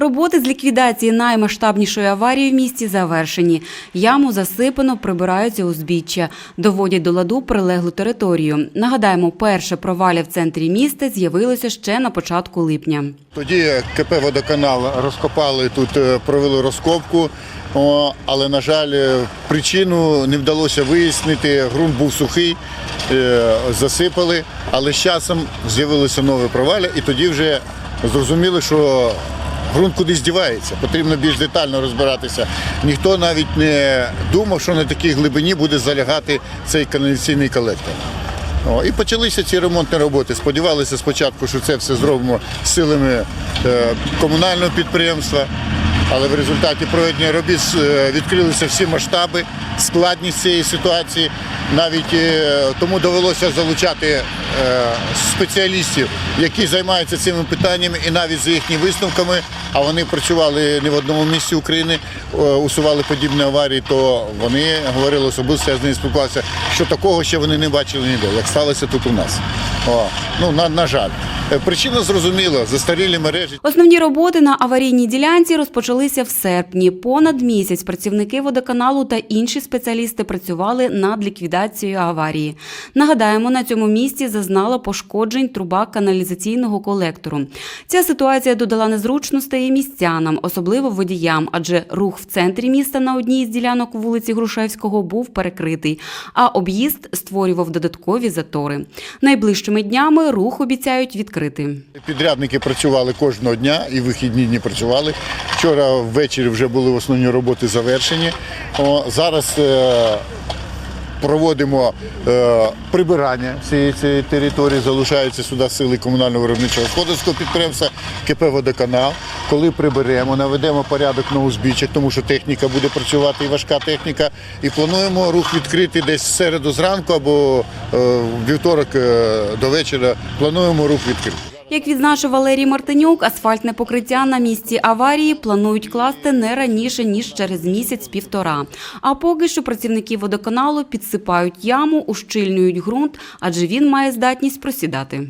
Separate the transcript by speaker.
Speaker 1: Роботи з ліквідації наймасштабнішої аварії в місті завершені. Яму засипано, прибираються узбіччя, доводять до ладу прилеглу територію. Нагадаємо, перше проваля в центрі міста з'явилося ще на початку липня.
Speaker 2: Тоді КП «Водоканал» розкопали тут, е, провели розкопку, але, на жаль, е, причину не вдалося вияснити. Ґрунт був сухий, е, засипали, але з часом з'явилося нове проваля, і тоді вже зрозуміли, що ґрунт кудись дівається. Потрібно більш детально розбиратися. Ніхто навіть не думав, що на такій глибині буде залягати цей каналізаційний колектор. О, і почалися ці ремонтні роботи. Сподівалися спочатку, що це все зробимо силами е, комунального підприємства, але в результаті проведення робіт е, відкрилися всі масштаби, складність цієї ситуації. Навіть е, тому довелося залучати е, спеціалістів, які займаються цими питаннями, і навіть за їхніми висновками, а вони працювали не в одному місці України, усували подібні аварії, то вони говорили особисто, я з ними спілкувався, що такого ще вони не бачили ніде, як сталося тут у нас. О, ну, на, на жаль. Е, Причина зрозуміла, застарілі мережі.
Speaker 1: Основні роботи на аварійній ділянці розпочалися в серпні. Понад місяць працівники водоканалу та інші спеціалісти працювали над ліквідацією аварії. Нагадаємо, на цьому місці зазнала пошкоджень труба каналізаційного колектору. Ця ситуація додала незручностей містянам, особливо водіям, адже рух в центрі міста на одній із ділянок вулиці Грушевського був перекритий, а об'їзд створював додаткові затори. Найближчими днями рух обіцяють відкрити.
Speaker 2: Підрядники працювали кожного дня і вихідні дні працювали. Вчора ввечері вже були основні роботи завершені. О, зараз е, проводимо е, прибирання цієї, цієї території, залишаються сюди сили комунального виробничого господарського підприємства КП «Водоканал». Коли приберемо, наведемо порядок на узбіччях, тому що техніка буде працювати і важка техніка. І плануємо рух відкрити десь середу зранку або е, вівторок е, до вечора. Плануємо рух відкрити.
Speaker 1: Як відзначив Валерій Мартинюк, асфальтне покриття на місці аварії планують класти не раніше ніж через місяць-півтора. А поки що працівники водоканалу підсипають яму, ущільнюють ґрунт, адже він має здатність просідати.